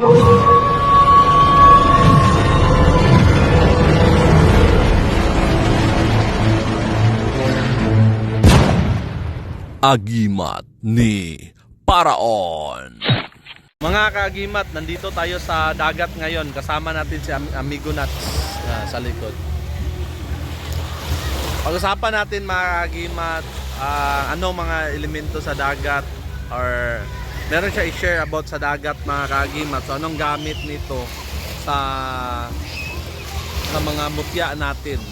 Agimat ni Paraon. Mga kaagimat, nandito tayo sa dagat ngayon. Kasama natin si Am- Amigo Nuts ah, sa likod. Pag-usapan natin mga kaagimat, ah, ano mga elemento sa dagat or meron siya i-share about sa dagat mga kaagimat. So anong gamit nito sa sa mga mutya natin.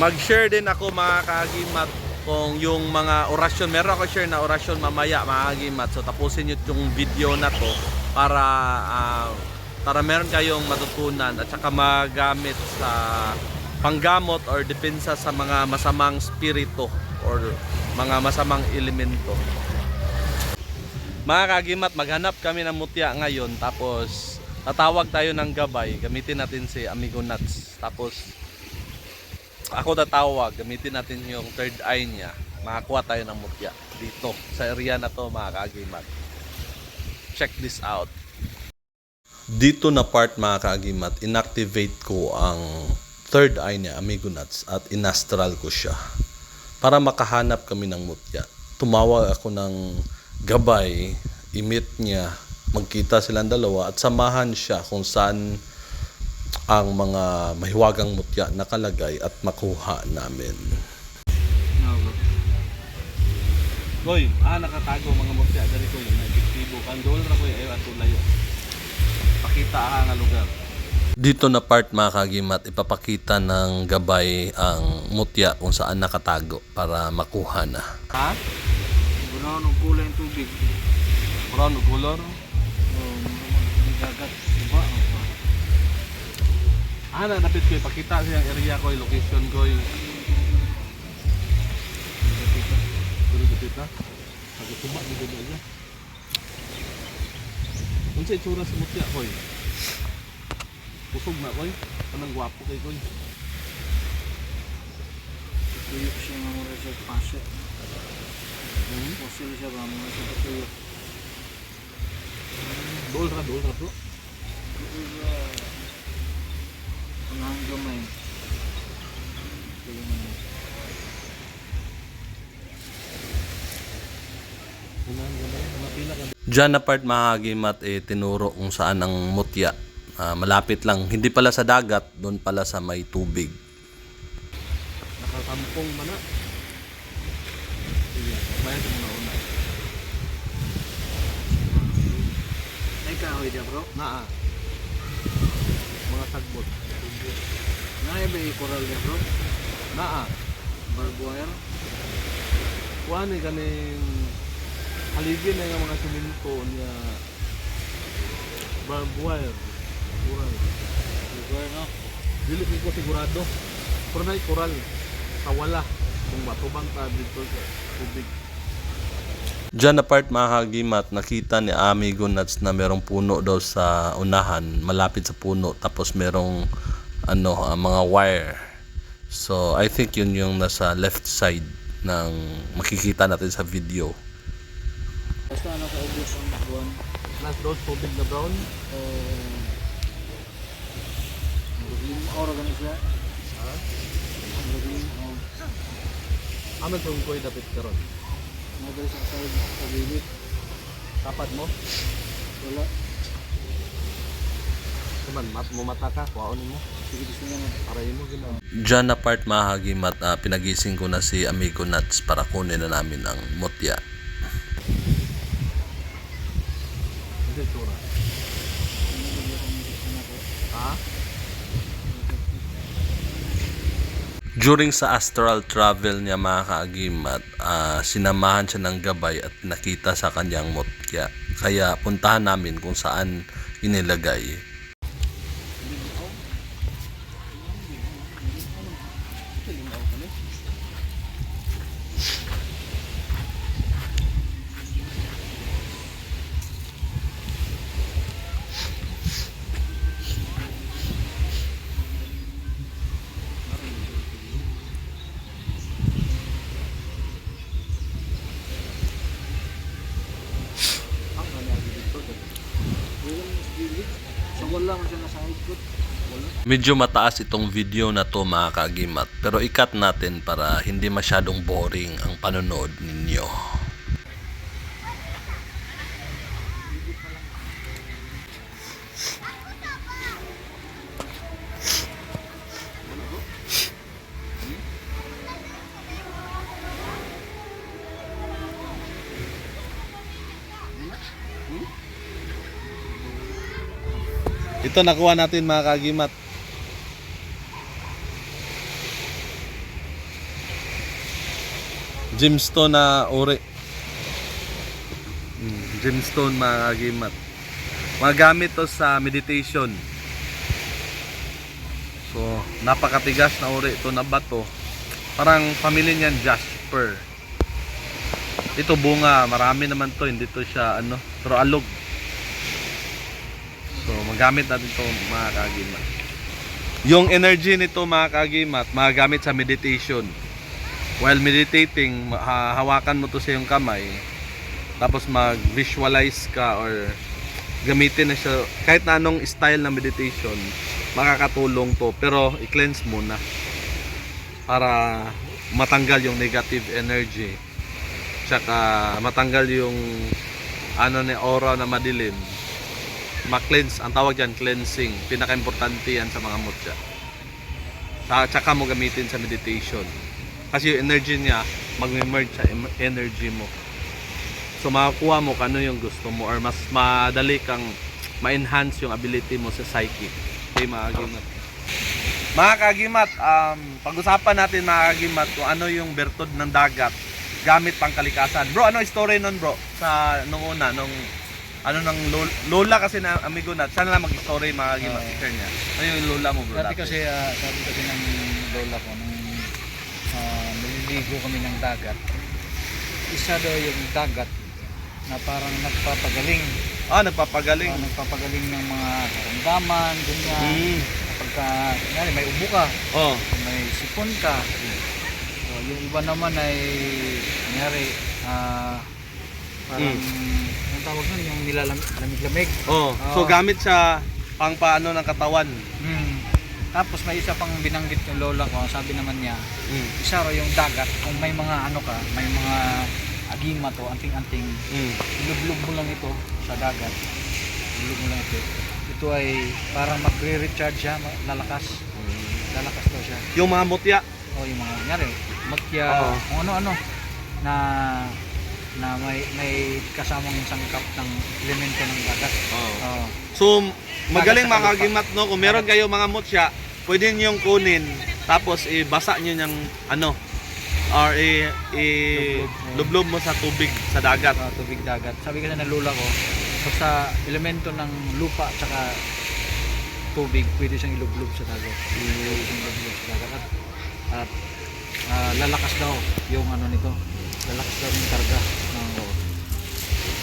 Mag-share din ako mga kaagimat kung yung mga orasyon, meron ako share na orasyon mamaya mga kaagimat. So tapusin nyo yung video na to para ah, para meron kayong matutunan at saka magamit sa panggamot or depensa sa mga masamang spirito or mga masamang elemento. Mga kagimat, maghanap kami ng mutya ngayon tapos tatawag tayo ng gabay. Gamitin natin si Amigo Nuts. Tapos ako tatawag, gamitin natin yung third eye niya. Makakuha tayo ng mutya dito sa area na to mga kagimat. Check this out. Dito na part mga kaagimat, inactivate ko ang third eye niya, Amigo Nuts, at inastral ko siya para makahanap kami ng mutya. Tumawag ako ng gabay, imit niya, magkita silang dalawa at samahan siya kung saan ang mga mahiwagang mutya nakalagay at makuha namin. Koy, ah nakatago mga mutya dari ko yung epektibo. Kandol ra ko ayo ato layo. Pakita aha nga lugar. Dito na part mga kagimat, ipapakita ng gabay ang mutya kung saan nakatago para makuha na. Ha? Brown ang kulay ng tubig. Brown o color? Um, gagat. Diba? Ah, na napit ko ipakita siyang area ko, location ko. Pero dapit na. Nagtuma ni gud niya. Unsa itsura sa mutya ko? Pusog na koy. Kanang gwapo kay koy. Tuyok siya nga mura sa paso. Hmm? Fossil siya ba mga sa tuyok. Dol ra, dol ra bro. Ang gamay. Diyan na part mahagimat eh, tinuro kung saan ang mutya. Ah, malapit lang. Hindi pala sa dagat, doon pala sa may tubig. Nakatampong mana. Sige, bayan sa mga una. Ay kahoy dia bro. Naa. Mga sagbot. Naya ba yung coral dia bro? Naa. Barbed wire. Kuha ni kaning haligin na yung mga siminto niya barbed wire. Kural. Barbed wire no? Dili ko sigurado. Pero na koral. Kawala. Kung matubang ta dito sa tubig. Diyan na part mga kagimat, nakita ni Amigo Nuts na merong puno daw sa unahan, malapit sa puno, tapos merong ano, ah, mga wire. So, I think yun yung nasa left side ng makikita natin sa video. Basta ano ka ubos ang buwan. Last dose, tubig na brown. Eh, Magiging aura ganun siya. Ha? Magiging um, Aman sa ungkoy dapat karon. Nagdala sa side sa gilid. Tapad mo? Wala. Kuman, mat mo mata ka, kuhaon mo. Sige gusto niya na. Parayin mo ginawa. Diyan na part mahagimat, uh, pinagising ko na si Amigo Nuts para kunin na namin ang mutya. Hindi, tura. Ha? During sa astral travel niya mga kaagimat, ah, sinamahan siya ng gabay at nakita sa kanyang mutya. Kaya puntahan namin kung saan inilagay. Medyo mataas itong video na to mga kagimat pero ikat natin para hindi masyadong boring ang panonood ninyo. Ito nakuha natin mga kagimat. Gemstone na uri. Mm, gemstone mga kagimat. Magamit to sa meditation. So, napakatigas na uri ito na bato. Parang pamilya niyan jasper. Ito bunga, marami naman to, hindi to siya ano, pero alog. Magamit natin to mga kagimat. Yung energy nito mga kagimat, magagamit sa meditation. While meditating, hawakan mo to sa iyong kamay. Tapos mag-visualize ka or gamitin na siya. Kahit na anong style ng meditation, makakatulong to. Pero i-cleanse muna. Para matanggal yung negative energy. Tsaka matanggal yung ano ni aura na madilim ma-cleanse, ang tawag dyan, cleansing. Pinaka-importante yan sa mga mutya. Tsaka mo gamitin sa meditation. Kasi yung energy niya, mag-merge sa energy mo. So makakuha mo kano yung gusto mo or mas madali kang ma-enhance yung ability mo sa psychic. Okay, mga kagimat. Mga kagimat, um, pag-usapan natin mga kagimat kung ano yung bertod ng dagat gamit pang kalikasan. Bro, ano story nun bro? Sa nung una, nung ano ng lol- lola kasi na amigo na sana lang mag-story mga share niya. Ano yung lola mo bro? Dati dati? kasi, ah, sabi kasi ng lola ko, nung uh, naliligo kami ng dagat, isa daw yung dagat na parang nagpapagaling. Ah, nagpapagaling. Ah, nagpapagaling ng mga karamdaman, ganyan. Mm. Kapagka, kunyari, may ubo ka, Oh. may sipon ka. So, yung iba naman ay, kunyari, ah, parang, ang tawag nun, yung nilalamig-lamig. Oh. So gamit siya pang paano ng katawan. Hmm. Tapos may isa pang binanggit ng lola ko, sabi naman niya, Mm. isa raw yung dagat, kung may mga ano ka, may mga agima to, anting-anting, Mm. ilublog mo lang ito sa dagat. Ilublog mo lang ito. Ito ay parang magre-recharge siya, lalakas. Lalakas daw siya. Yung mga mutya. O yung mga nyari, matya, Oo. kung ano-ano na na may may kasamang sangkap ng elemento ng dagat. Oh. Oo. So, magaling Dagat sa mga lupa. kagimat no, kung meron kayo mga mutya, pwede niyong kunin tapos ibasa niyo ng ano or i, i lublob mo sa tubig sa dagat. sa tubig dagat. Sabi kasi ng lola ko, basta elemento ng lupa tsaka tubig, pwede siyang ilublob sa dagat. Pwede siyang ilublob sa dagat. At, at ah, lalakas daw yung ano nito. Lalakas daw yung karga.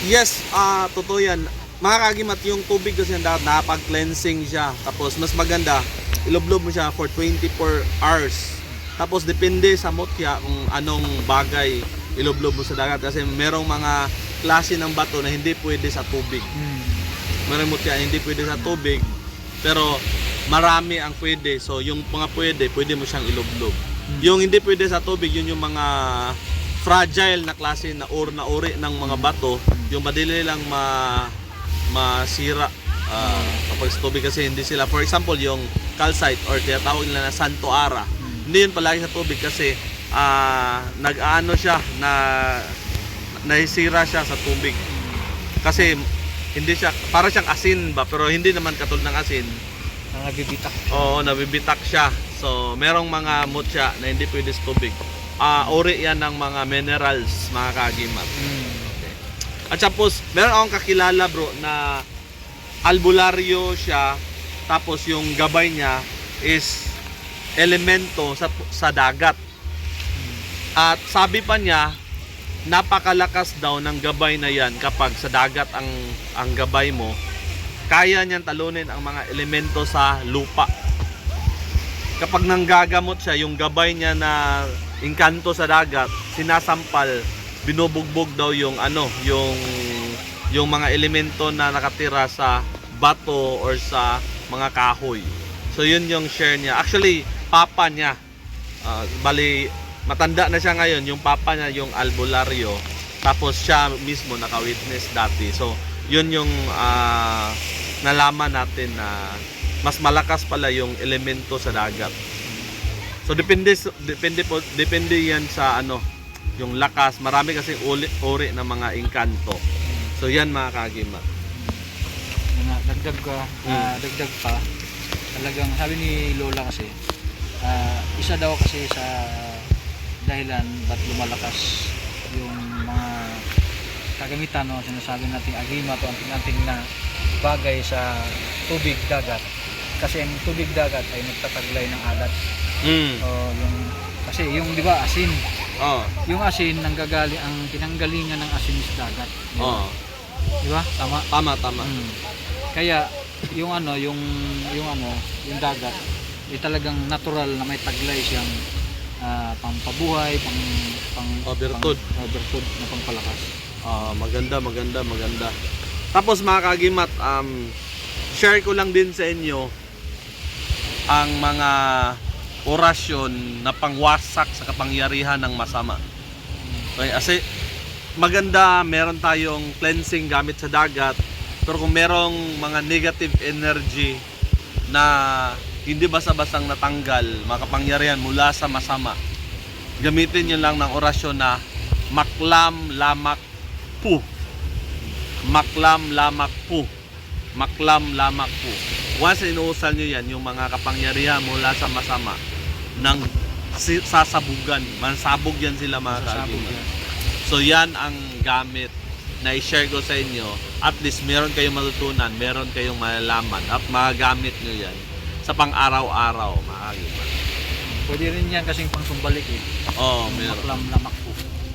Yes, ah totoo yan. Mga kagimat, yung tubig kasi ng dagat, nakapag-cleansing siya. Tapos, mas maganda, ilublob mo siya for 24 hours. Tapos, depende sa mutya kung anong bagay ilublob mo sa dagat. Kasi merong mga klase ng bato na hindi pwede sa tubig. hmm. Merong mutya na hindi pwede sa tubig. Pero, marami ang pwede. So, yung mga pwede, pwede mo siyang ilublob. Yung hindi pwede sa tubig, yun yung mga fragile na klase na or na uri ng mga bato, yung madali lang ma masira ah, kapag sa tubig kasi hindi sila for example yung calcite or tinatawag nila na santo ara hindi yun palagi sa tubig kasi ah, nag-ano siya na nahisira siya sa tubig kasi hindi siya para siyang asin ba pero hindi naman katulad ng asin nabibitak. Oo, nabibitak siya. So, merong mga mutya na hindi pwede sa tubig. Ah, uri yan ng mga minerals, mga kagimat. Hmm. At tapos, meron akong kakilala bro na albularyo siya. Tapos yung gabay niya is elemento sa, sa dagat. At sabi pa niya, napakalakas daw ng gabay na yan kapag sa dagat ang, ang gabay mo. Kaya niyan talunin ang mga elemento sa lupa. Kapag nanggagamot siya, yung gabay niya na inkanto sa dagat, sinasampal, binubugbog daw yung ano, yung yung mga elemento na nakatira sa bato or sa mga kahoy. So yun yung share niya. Actually, papa niya. ah, bali, matanda na siya ngayon. Yung papa niya, yung albularyo. Tapos siya mismo naka-witness dati. So, yun yung ah, nalaman natin na mas malakas pala yung elemento sa dagat. So depende depende po depende yan sa ano yung lakas. Marami kasi uli, uri ng mga engkanto. So yan mga kagima. Nga, dagdag ka, Mm. ah, dagdag pa. Talagang sabi ni Lola kasi, ah, isa daw kasi sa dahilan ba't lumalakas yung mga kagamitan no sinasabi nating agima to anting-anting na bagay sa tubig dagat kasi ang tubig dagat ay nagtataglay ng alat Mm. o yung kasi yung di ba asin Oh. yung asin nanggagaling ang pinanggalingan ng asin is dagat di ba? Oh. di ba tama Tama tama. Mm. Kaya yung ano, yung yung ano, yung dagat, ay talagang natural na may taglay siyang ah, pampabuhay, pang pang Oh, bertud. pang, oh, bertud na pampalakas. Ah, maganda, maganda, maganda. Tapos mga kagimat, um, share ko lang din sa inyo ang mga orasyon na pangwasak sa kapangyarihan ng masama. Okay, kasi maganda, meron tayong cleansing gamit sa dagat, pero kung merong mga negative energy na hindi basta-bastang natanggal, mga kapangyarihan mula sa masama, gamitin nyo lang ng orasyon na maklam lamak pu. Maklam lamak pu. Maklam lamak pu. Once inuusal nyo yan, yung mga kapangyarihan mula sa masama, ng sasabugan. Mansabog yan sila mga kaibigan. So yan ang gamit na i-share ko sa inyo. At least meron kayong matutunan, meron kayong malalaman at magagamit nyo yan sa pang-araw-araw mga kaibigan. Pwede rin yan kasing pang sumbalik eh. Oh, Yung meron. maklam lamak po.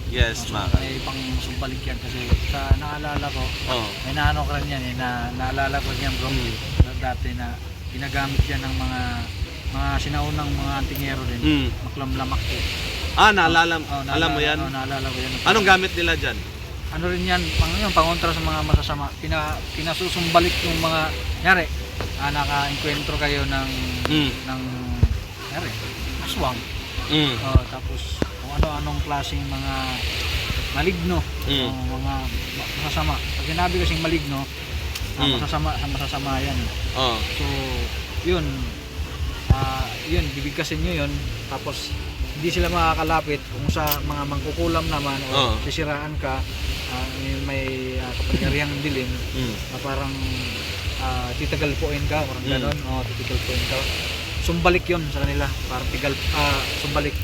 Yes, mga kaibigan. May pang sumbalik yan kasi sa naalala ko, Oh. may naano ko rin yan eh, na naalala ko yan bro, Mm. dati na ginagamit yan ng mga mga sinaunang mga antingero din. Mm. Maklam lamak po. Ah, naalala, Oh, naalala, alam mo yan? Oh, naalala ko yan. Anong gamit nila dyan? ano rin yan, pang yung pangontra sa mga masasama. Pina, pinasusumbalik yung mga, nyari, ah, naka-enkwentro kayo ng, Mm. ng, nyari, aswang. Mm. Oh, tapos, kung ano-anong klaseng mga maligno, Mm. o mga ma- masasama. Pag sinabi kasing maligno, ah, Mm. masasama, sa masasama yan. Oh. So, yun, ah, yun, bibigkasin nyo yun, tapos, hindi sila makakalapit kung sa mga mangkukulam naman o Oo. sisiraan ka ah, may, may uh, kapangyarihang dilim Mm. na parang uh, titagalpuin ka parang Mm. ganon o titigalpuin ka sumbalik yon sa kanila parang tigal ah, sumbalik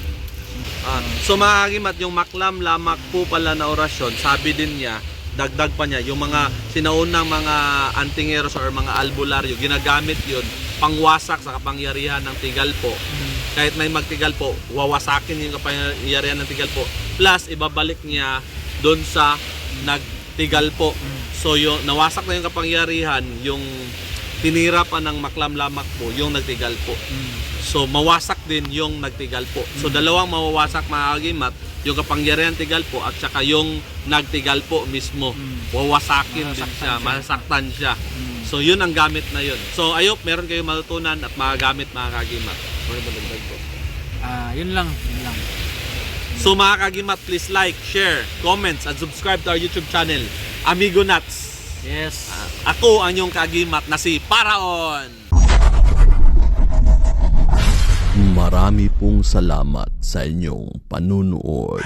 Ah, so mga kagimat, yung maklam lamak po pala na orasyon, sabi din niya, dagdag pa niya, yung mga sinaunang mga antingeros or mga albularyo, ginagamit yun pangwasak sa kapangyarihan ng tigalpo. Kahit may magtigalpo, wawasakin yung kapangyarihan ng tigalpo. Plus, ibabalik niya doon sa nagtigalpo. So, yung nawasak na yung kapangyarihan, yung tinira pa ng maklam lamak po, yung nagtigalpo. So mawasak din yung nagtigalpo. So dalawang mawawasak mga kagimat, yung kapangyarihan tigalpo at saka yung nagtigalpo mismo. Mm. Wawasakin din siya, siya. masasaktan siya. Mm. So yun ang gamit na yun. So ayop, meron kayong matutunan at magagamit mga kagimat. Ano ba dagdag ko? Ah, yun lang yun lang So mga kagimat, please like, share, comments, and subscribe to our YouTube channel, Amigo Nuts. yes Ako ang yung kagimat na si Paraon. Marami pong salamat sa inyong panunood.